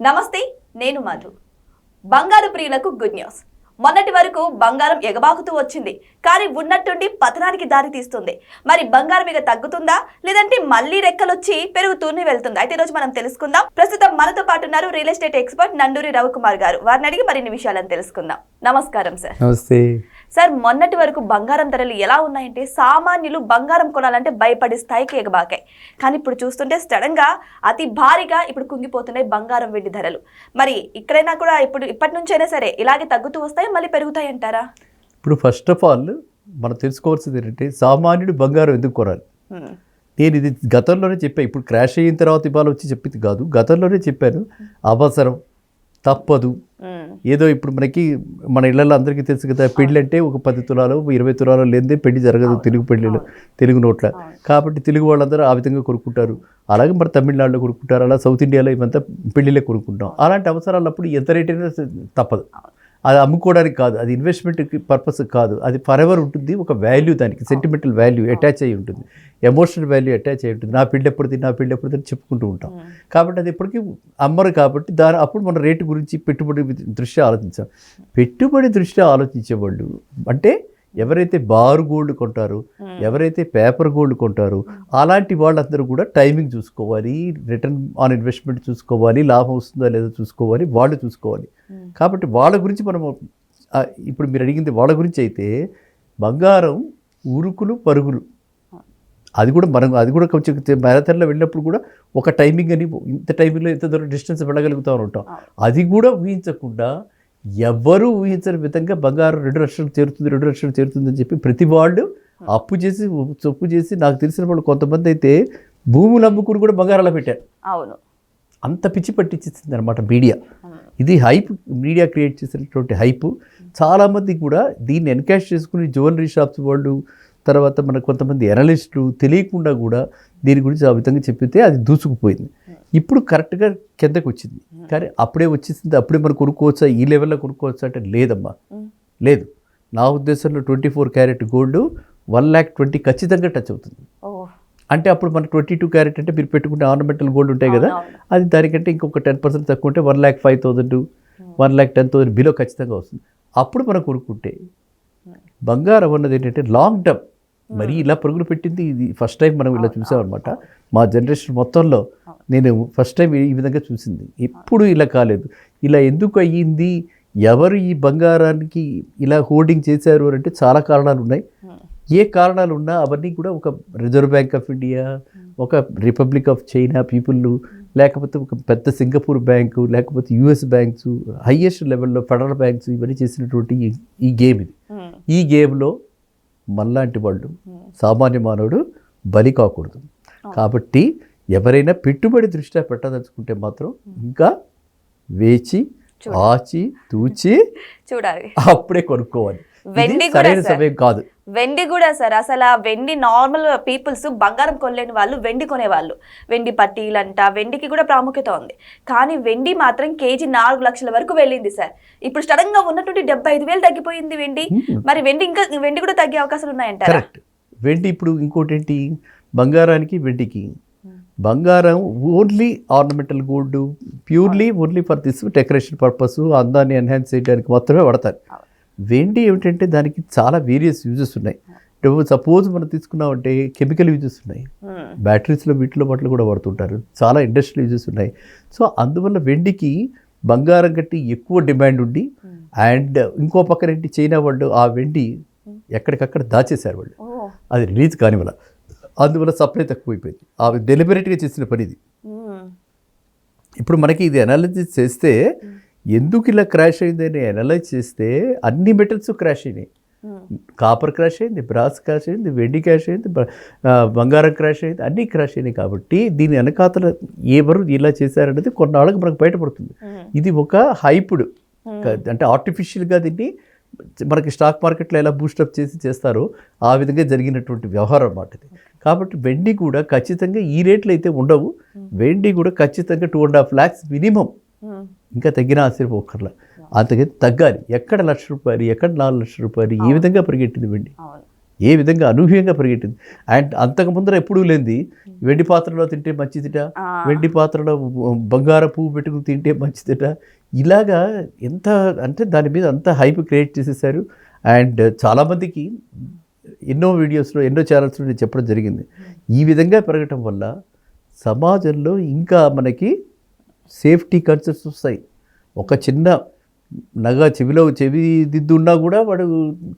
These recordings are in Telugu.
నమస్తే నేను మధు. బంగారు ప్రియులకు గుడ్ న్యూస్. మొన్నటి వరకు బంగారం ఎగబాకుతూ వచ్చింది. కానీ ఉన్నట్టుండి పతనానికి దారి తీస్తుంది. మరి బంగారం ఇక తగ్గుతుందా? లేదంటే మళ్ళీ రెక్కలొచ్చి పెరుగుతూనే వెళ్తుందా. అయితే ఈరోజు మనం తెలుసుకుందాం. ప్రస్తుతం మనతో పాటు ఉన్నారు real estate expert Nanduri Ravikumar గారు. వారిని అడిగి మరిన్ని విషయాలను తెలుసుకుందాం. నమస్కారం సార్. నమస్తే. సార్ మొన్నటి వరకు బంగారం ధరలు ఎలా ఉన్నాయంటే సామాన్యులు బంగారం కొనాలంటే భయపడే స్థాయికి ఎగబాకాయి. కానీ ఇప్పుడు చూస్తుంటే సడన్గా అతి భారీగా ఇప్పుడు కుంగిపోతున్నాయి బంగారం వెండి ధరలు. మరి ఇక్కడైనా కూడా ఇప్పుడు ఇప్పటి నుంచైనా సరే ఇలాగే తగ్గుతూ వస్తాయి. మళ్ళీ పెరుగుతాయి అంటారా? ఇప్పుడు ఫస్ట్ ఆఫ్ ఆల్ మనం తెలుసుకోవాల్సింది ఏంటంటే సామాన్యుడు బంగారం ఎందుకు కొనాలి? నేను ఇది గతంలోనే చెప్పాను ఇప్పుడు క్రాష్ అయిన తర్వాత ఇవాళ వచ్చి చెప్పింది కాదు. గతంలోనే చెప్పాను అవసరం తప్పదు. ఏదో ఇప్పుడు మనకి మన ఇళ్ళల్లో అందరికీ తెలుసు కదా పెళ్ళి అంటే ఒక పది తులాలు ఇరవై తులాలు లేదే పెళ్ళి జరగదు తెలుగు పెళ్ళిలో తెలుగు నోట్ల. కాబట్టి తెలుగు వాళ్ళందరూ ఆ విధంగా కొనుక్కుంటారు. అలాగే మరి తమిళనాడులో కొనుక్కుంటారు అలా సౌత్ ఇండియాలో ఇవంతా పెళ్ళిలే కొనుక్కుంటాం. అలాంటి అవసరాలప్పుడు ఎంత రేట్ అయినా తప్పదు. అది అమ్ముకోవడానికి కాదు అది ఇన్వెస్ట్మెంట్ పర్పస్ కాదు. అది ఫర్ ఎవర్ ఉంటుంది ఒక వాల్యూ దానికి సెంటిమెంటల్ వాల్యూ అటాచ్ అయి ఉంటుంది. ఎమోషనల్ వాల్యూ అటాచ్ అయి ఉంటుంది. నా పెళ్ళి ఎప్పుడుది నా పెళ్ళి ఎప్పుడుది అని చెప్పుకుంటూ ఉంటాం. కాబట్టి అది ఎప్పటికీ అమ్మరు కాబట్టి దాని అప్పుడు మన రేటు గురించి పెట్టుబడి దృష్ట్యా ఆలోచించాం. పెట్టుబడి దృష్ట్యా ఆలోచించేవాళ్ళు అంటే ఎవరైతే బార్ గోల్డ్ కొంటారో ఎవరైతే పేపర్ గోల్డ్ కొంటారో అలాంటి వాళ్ళందరూ కూడా టైమింగ్ చూసుకోవాలి రిటర్న్ ఆన్ ఇన్వెస్ట్మెంట్ చూసుకోవాలి లాభం వస్తుందా లేదో చూసుకోవాలి వాళ్ళు చూసుకోవాలి. కాబట్టి వాళ్ళ గురించి మనం ఇప్పుడు మీరు అడిగింది వాళ్ళ గురించి అయితే బంగారం ఉరుకులు పరుగులు. అది కూడా మనం అది కూడా కొంచెం మ్యారథాన్లో వెళ్ళినప్పుడు కూడా ఒక టైమింగ్ అని ఇంత టైమింగ్లో ఇంత దూరం డిస్టెన్స్ వెళ్ళగలుగుతూ ఉంటాం. అది కూడా ఊహించకుండా ఎవ్వరూ ఊహించని విధంగా బంగారం రెండు లక్షలు చేరుతుంది రెండు లక్షలు చేరుతుంది అని చెప్పి ప్రతి వాళ్ళు అప్పు చేసి చొప్పు చేసి నాకు తెలిసిన వాళ్ళు కొంతమంది అయితే భూములు అమ్ముకుని కూడా బంగారాలు పెట్టారు. అవును. అంత పిచ్చి పట్టించేసింది అనమాట మీడియా. ఇది హైప్ మీడియా క్రియేట్ చేసినటువంటి హైప్. చాలామంది కూడా దీన్ని ఎన్కాష్ చేసుకుని జ్యువెలరీ షాప్స్ వాళ్ళు తర్వాత మన కొంతమంది ఎనలిస్టులు తెలియకుండా కూడా దీని గురించి ఆ విధంగా చెప్పితే అది దూసుకుపోయింది. ఇప్పుడు కరెక్ట్గా కిందకు వచ్చింది కానీ అప్పుడే వచ్చేసింది అప్పుడే మనం కొనుక్కోవచ్చా? ఈ లెవెల్లో కొనుక్కోవచ్చా అంటే లేదమ్మా. లేదు. నా ఉద్దేశంలో twenty four carat gold one lakh twenty ఖచ్చితంగా టచ్ అవుతుంది. అంటే అప్పుడు మనకు ట్వంటీ టూ క్యారెట్ అంటే మీరు పెట్టుకుంటే ఆర్నమెంటల్ గోల్డ్ ఉంటాయి కదా. అది దానికంటే ఇంకొక టెన్ పర్సెంట్ తక్కువ ఉంటే one lakh five thousand one lakh ten thousand below ఖచ్చితంగా వస్తుంది. అప్పుడు మనం కొనుక్కుంటే బంగారం అన్నది ఏంటంటే లాంగ్ టర్మ్. మరి ఇలా పరుగులు పెట్టింది ఇది ఫస్ట్ టైం మనం ఇలా చూసామన్నమాట. మా జనరేషన్ మొత్తంలో నేను ఫస్ట్ టైం ఈ విధంగా చూసింది. ఎప్పుడు ఇలా కాలేదు. ఇలా ఎందుకు అయ్యింది? ఎవరు ఈ బంగారానికి ఇలా హోల్డింగ్ చేశారు అని అంటే చాలా కారణాలు ఉన్నాయి. ఏ కారణాలు ఉన్నా అవన్నీ కూడా ఒక రిజర్వ్ బ్యాంక్ ఆఫ్ ఇండియా ఒక రిపబ్లిక్ ఆఫ్ చైనా పీపుల్ లేకపోతే ఒక పెద్ద సింగపూర్ బ్యాంకు లేకపోతే యుఎస్ బ్యాంక్స్ హయ్యెస్ట్ లెవెల్లో ఫెడరల్ బ్యాంక్స్ ఇవన్నీ చేసినటువంటి ఈ- గేమ్ ఇది. ఈ గేమ్లో మనలాంటి వాళ్ళు సామాన్య మానవుడు బలి కాకూడదు. కాబట్టి ఎవరైనా పెట్టుబడి దృష్ట్యా పెట్టదలుచుకుంటే మాత్రం ఇంకా వేచి ఆచి తూచి చూడాలి. అప్పుడే కొనుక్కోవాలి. వెండి కూడా సరైన. సమయం కాదు. వెండి కూడా సార్. అసలు ఆ వెండి నార్మల్ పీపుల్స్ బంగారం కొనలేని వాళ్ళు వెండి కొనేవాళ్ళు. వెండి పట్టీలంట వెండికి కూడా ప్రాముఖ్యత ఉంది. కానీ వెండి మాత్రం కేజీ నాలుగు లక్షల వరకు వెళ్ళింది సార్. ఇప్పుడు సడన్గా ఉన్నటువంటి డెబ్బై ఐదు వేలు తగ్గిపోయింది వెండి. మరి వెండి ఇంకా వెండి కూడా తగ్గే అవకాశాలు ఉన్నాయంటారా? కరెక్ట్. వెండి ఇప్పుడు ఇంకోటి ఏంటి బంగారానికి వెండికి బంగారం only ornamental gold purely only for this decoration purpose అందాన్ని ఎన్హాన్స్ చేయడానికి మాత్రమే వాడతారు. వెండి ఏమిటంటే దానికి చాలా వేరియస్ యూజెస్ ఉన్నాయి. సపోజ్ మనం తీసుకున్నామంటే కెమికల్ యూజెస్ ఉన్నాయి. బ్యాటరీస్లో వీటిలో వాటిలో కూడా వాడుతుంటారు. చాలా ఇండస్ట్రియల్ యూజెస్ ఉన్నాయి. సో అందువల్ల వెండికి బంగారం కట్టి ఎక్కువ డిమాండ్ ఉండి అండ్ ఇంకో పక్కన ఏంటి చైనా వాళ్ళు ఆ వెండి ఎక్కడికక్కడ దాచేశారు వాళ్ళు. అది రిలీజ్ కానివల్ల అందువల్ల సప్లై తక్కువైపోయింది. ఆ డెలిబరేట్గా చేసిన పని ఇది. ఇప్పుడు మనకి ఇది అనాలిసిస్ చేస్తే ఎందుకు ఇలా క్రాష్ అయిందని అనలైజ్ చేస్తే అన్ని మెటల్స్ క్రాష్ అయినాయి. కాపర్ క్రాష్ అయింది బ్రాస్ క్రాష్ అయింది వెండి క్రాష్ అయింది బంగారం క్రాష్ అయింది అన్నీ క్రాష్ అయినాయి కాబట్టి దీని వెనకాతల ఎవరు ఇలా చేశారనేది కొన్నాళ్ళకి మనకు బయటపడుతుంది. ఇది ఒక హైపుడ్ అంటే ఆర్టిఫిషియల్గా దీన్ని మనకి స్టాక్ మార్కెట్లో ఎలా బూస్టప్ చేసి చేస్తారో ఆ విధంగా జరిగినటువంటి వ్యవహారం అన్నమాట ఇది. కాబట్టి వెండి కూడా ఖచ్చితంగా ఈ రేట్లు అయితే ఉండవు. వెండి కూడా ఖచ్చితంగా two and half lakhs minimum. ఇంకా తగ్గిన ఆశ్చర్యపోకర్లా అంతకైతే తగ్గాలి. ఎక్కడ లక్ష రూపాయలు ఎక్కడ నాలుగు లక్షల రూపాయలు ఈ విధంగా పరిగెట్టింది వెండి? ఏ విధంగా అనూహ్యంగా పరిగెట్టింది? అండ్ అంతకు ముందర ఎప్పుడూ లేనిది వెండి పాత్రలో తింటే మంచిదిట. వెండి పాత్రలో బంగారం పువ్వు పెట్టుకుని తింటే మంచిదిట. ఇలాగా ఎంత అంటే దాని మీద అంత హైప్ క్రియేట్ చేసేసారు. అండ్ చాలామందికి ఎన్నో వీడియోస్లో ఎన్నో ఛానల్స్లో నేను చెప్పడం జరిగింది. ఈ విధంగా పెరగటం వల్ల సమాజంలో ఇంకా మనకి సేఫ్టీ కన్సర్న్స్ వస్తాయి. ఒక చిన్న నగ చెవిలో చెవి దిద్దు ఉన్నా కూడా వాడు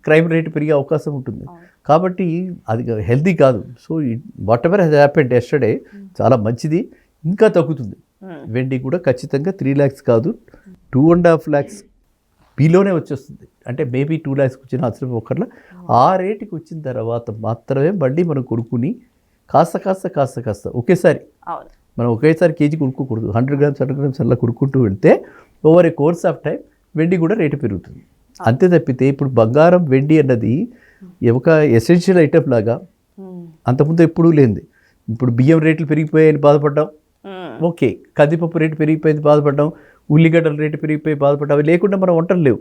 క్రైమ్ రేట్ పెరిగే అవకాశం ఉంటుంది. కాబట్టి అది హెల్తీ కాదు. So whatever has happened yesterday చాలా మంచిది ఇంకా తగ్గుతుంది. వెండి కూడా ఖచ్చితంగా త్రీ ల్యాక్స్ కాదు టూ అండ్ హాఫ్ ల్యాక్స్ బిలోనే వచ్చేస్తుంది. అంటే మేబీ టూ ల్యాక్స్కి వచ్చిన ఆశ్రమం ఒకట్ల ఆ రేటుకి వచ్చిన తర్వాత మాత్రమే మళ్ళీ మనం కొనుక్కుని కాస్త కాస్త కాస్త కాస్త ఒకేసారి మనం ఒకేసారి కేజీ కొనుక్కోకూడదు. హండ్రెడ్ గ్రామ్స్ హండ్రెడ్ గ్రామ్స్ అలా కొనుక్కుంటూ వెళ్తే over a course of time వెండి కూడా రేటు పెరుగుతుంది. అంతే తప్పితే ఇప్పుడు బంగారం వెండి అన్నది ఒక ఎసెన్షియల్ ఐటమ్ లాగా. అంతకుముందు ఎప్పుడూ లేనిది. ఇప్పుడు బియ్యం రేట్లు పెరిగిపోయాయని బాధపడ్డాం. ఓకే కందిపప్పు రేటు పెరిగిపోయింది బాధపడ్డాం. ఉల్లిగడ్డల రేటు పెరిగిపోయి బాధపడ్డాం అవి లేకుండా మనం వంటలు లేవు.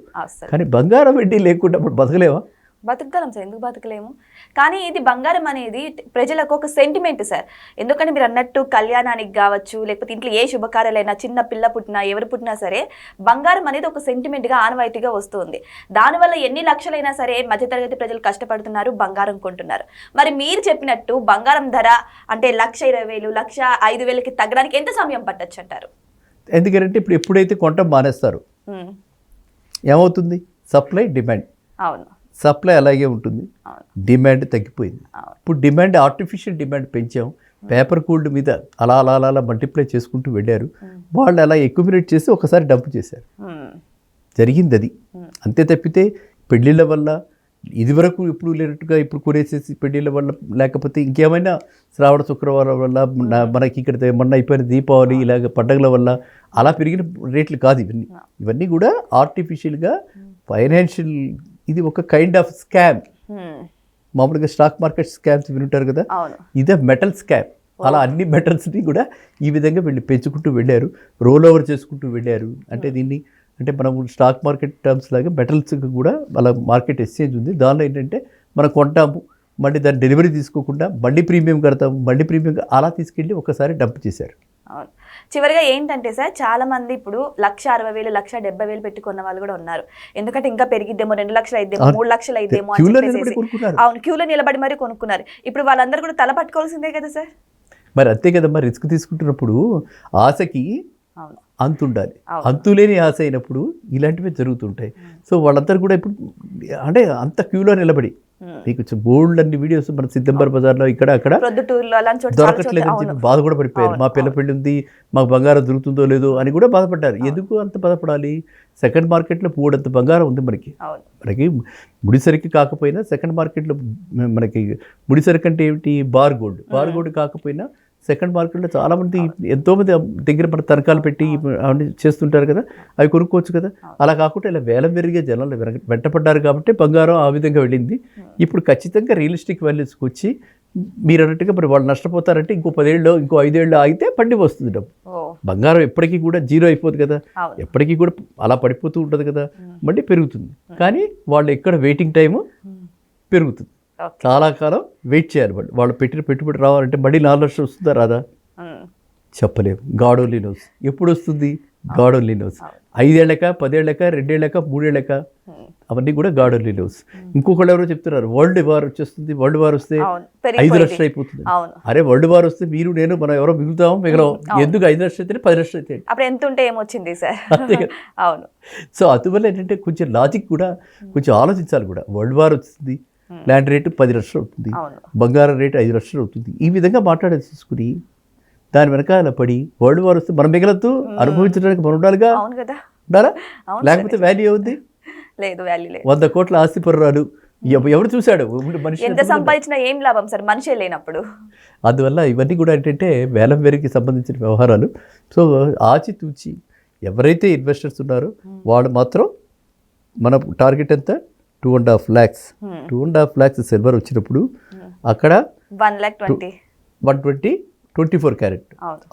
కానీ బంగారం వెండి లేకుండా ఇప్పుడు బతకలేవా? బతకగలం సార్ ఎందుకు బతకలేము? కానీ ఇది బంగారం అనేది ప్రజలకు ఒక సెంటిమెంట్ సార్. ఎందుకంటే మీరు అన్నట్టు కళ్యాణానికి కావచ్చు లేకపోతే ఇంట్లో ఏ శుభకార్యాలైనా చిన్న పిల్ల పుట్టినా ఎవరు పుట్టినా సరే బంగారం అనేది ఒక సెంటిమెంట్గా ఆనవాయితీగా వస్తుంది. దానివల్ల ఎన్ని లక్షలైనా సరే మధ్యతరగతి ప్రజలు కష్టపడుతున్నారు బంగారం కొంటున్నారు. మరి మీరు చెప్పినట్టు బంగారం ధర అంటే లక్ష ఇరవై వేలు లక్ష ఐదు వేలకి తగ్గడానికి ఎంత సమయం పట్టచ్చు అంటారు? ఎందుకంటే ఇప్పుడు ఎప్పుడైతే కొంట మానేస్తారు ఏమవుతుంది? Supply demand. సప్లై అలాగే ఉంటుంది. డిమాండ్ తగ్గిపోయింది. ఇప్పుడు డిమాండ్ ఆర్టిఫిషియల్ డిమాండ్ పెంచాం. పేపర్ కూల్డ్ మీద అలా అలా అలా అలా మల్టిప్లై చేసుకుంటూ వెళ్ళారు. వాళ్ళు అలా ఎక్యుమినేట్ చేసి ఒకసారి డంప్ చేశారు. జరిగింది అది. అంతే తప్పితే పెళ్ళిళ్ళ వల్ల ఇదివరకు ఎప్పుడు లేనట్టుగా ఇప్పుడు కొనేసేసి పెళ్ళిళ్ళ వల్ల లేకపోతే ఇంకేమైనా శ్రావణ శుక్రవారం వల్ల మనకి ఇక్కడ మొన్న అయిపోయిన దీపావళి ఇలాగ పండగల వల్ల అలా పెరిగిన రేట్లు కాదు ఇవన్నీ. ఇవన్నీ కూడా ఆర్టిఫిషియల్గా ఫైనాన్షియల్ ఇది ఒక కైండ్ ఆఫ్ స్కామ్. మామూలుగా స్టాక్ మార్కెట్ స్కామ్స్ వినుంటారు కదా? ఇదే మెటల్ స్కామ్. అలా అన్ని మెటల్స్ని కూడా ఈ విధంగా వెళ్ళి పెంచుకుంటూ వెళ్ళారు. రోల్ ఓవర్ చేసుకుంటూ వెళ్ళారు. అంటే దీన్ని అంటే మనం స్టాక్ మార్కెట్ టర్మ్స్ లాగా మెటల్స్ కూడా అలా మార్కెట్ ఎక్స్చేంజ్ ఉంది. దానిలో ఏంటంటే మనం కొంటాము మళ్ళీ దాన్ని డెలివరీ తీసుకోకుండా మళ్ళీ ప్రీమియం కడతాము మళ్ళీ ప్రీమియం అలా తీసుకెళ్ళి ఒకసారి డంప్ చేశారు. చివరిగా ఏంటంటే సార్ చాలా మంది ఇప్పుడు లక్ష అరవై వేలు లక్ష డెబ్బై వేలు పెట్టుకున్న వాళ్ళు కూడా ఉన్నారు. ఎందుకంటే ఇంకా పెరిగిద్దేమో రెండు లక్షలు అయిద్దేమో. మూడు లక్షలు అయిద్దేమో అవును క్యూలో నిలబడి మరీ కొనుక్కున్నారు. ఇప్పుడు వాళ్ళందరూ కూడా తల పట్టుకోవాల్సిందే కదా సార్? మరి అంతే కదమ్మా రిస్క్ తీసుకుంటున్నప్పుడు ఆశకి అవును అంతు ఉండాలి అవును. అంతులేని ఆశ అయినప్పుడు ఇలాంటివే జరుగుతుంటాయి. సో వాళ్ళందరూ కూడా ఇప్పుడు అంటే అంత క్యూలో నిలబడి. మీకు బోల్డ్ అన్ని వీడియోస్ మన సిద్దంబర్ బజార్లో ఇక్కడ అక్కడ దొరకట్లేదు అని చెప్పి బాధ కూడా పడిపోయారు. మా పిల్ల పెళ్ళి ఉంది మాకు బంగారం దొరుకుతుందో లేదో అని కూడా బాధపడ్డారు. ఎందుకు అంత బాధపడాలి? సెకండ్ మార్కెట్లో పూడంత బంగారం ఉంది మనకి. మనకి ముడిసరికి కాకపోయినా సెకండ్ మార్కెట్లో మనకి ముడిసరికి అంటే ఏమిటి? Bar gold. బార్ గోల్డ్ కాకపోయినా సెకండ్ మార్కెట్లో చాలా మంది ఎంతో మంది దగ్గర మన తనఖాలు పెట్టి అవన్నీ చేస్తుంటారు కదా అవి కొనుక్కోవచ్చు కదా. అలా కాకుండా ఇలా వేలం వెరిగే జనాలు వెంటపడ్డారు కాబట్టి బంగారం ఆ విధంగా వెళ్ళింది. ఇప్పుడు ఖచ్చితంగా రియలిస్టిక్ వాల్యూస్కి వచ్చి మీరు అన్నట్టుగా మరి వాళ్ళు నష్టపోతారంటే ఇంకో పదేళ్ళు ఇంకో ఐదేళ్ళు ఆగితే పండి వస్తుంది డబ్బు. బంగారం ఎప్పటికీ కూడా జీరో అయిపోదు కదా. ఎప్పటికీ కూడా అలా పడిపోతూ ఉంటుంది కదా. మళ్ళీ పెరుగుతుంది. కానీ వాళ్ళు ఎక్కడ వెయిటింగ్ టైము పెరుగుతుంది. చాలా కాలం వెయిట్ చేయాలి వాళ్ళు. వాళ్ళు పెట్టిన పెట్టుబడి రావాలంటే మళ్ళీ నాలుగు లక్షలు వస్తుందా రాదా? చెప్పలేము. God only knows. ఎప్పుడు వస్తుంది? God only knows. ఐదేళ్ళక పదేళ్ళక రెండేళ్ళక మూడేళ్ళక అవన్నీ కూడా గాడ్ ఓన్లీ నోస్. ఇంకొకళ్ళు ఎవరో చెప్తున్నారు వరల్డ్ వార్ వచ్చేస్తుంది వరల్డ్ వార్ వస్తే ఐదు లక్షలు అయిపోతుంది. అరే వరల్డ్ వార్ వస్తే మీరు నేను మనం ఎవరో మిగులుతాము మిగలవు ఎందుకు ఐదు లక్షలు అయితే పది లక్షలు అయితే అప్పుడు ఎంత ఉంటే ఏమొచ్చింది సార్. అవును. సో అందువల్ల ఏంటంటే కొంచెం లాజిక్ కూడా కొంచెం ఆలోచించాలి కూడా. వరల్డ్ వార్ వస్తుంది ల్యాండ్ రేటు పది లక్షలు అవుతుంది. బంగారం రేటు ఐదు లక్షలు అవుతుంది. ఈ విధంగా మాట్లాడేది తీసుకుని దాని వెనకాల పడి వరల్డ్ వార్ వస్తే మనం మిగలద్దు అనుభవించడానికి మనం ఉండాలిగా? ఉండాలా? లేకపోతే వాల్యూ అవుద్ది లేదు వాల్యూ లేదు. వంద కోట్ల ఆస్తి పర్రాలు. ఎవ- ఎవరు చూశాడు? మనిషి ఎంత సంపాదించినా ఏం లాభం సార్? మనిషే లేనప్పుడు. అందువల్ల ఇవన్నీ కూడా ఏంటంటే వేలం వేరికి సంబంధించిన వ్యవహారాలు. సో ఆచితూచి ఎవరైతే ఇన్వెస్టర్స్ ఉన్నారో వాళ్ళు మాత్రం మన టార్గెట్ ఎంత? Two and half lakhs Hmm. Two and half lakhs silver వచ్చినప్పుడు అక్కడ one lakh twenty one twenty twenty four carat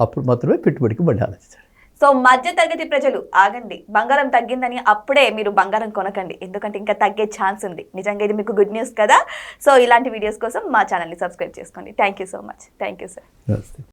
అప్పుడు మాత్రమే పెట్టుబడికి మళ్ళీ ఆలోచించాలి సో మధ్య తరగతి ప్రజలు ఆగండి. బంగారం తగ్గిందని అప్పుడే మీరు బంగారం కొనకండి. ఎందుకంటే ఇంకా తగ్గే ఛాన్స్ ఉంది. నిజంగా ఇది మీకు గుడ్ న్యూస్ కదా. సో ఇలాంటి వీడియోస్ కోసం మా ఛానల్ని సబ్స్క్రైబ్ చేసుకోండి. Thank you so much thank you sir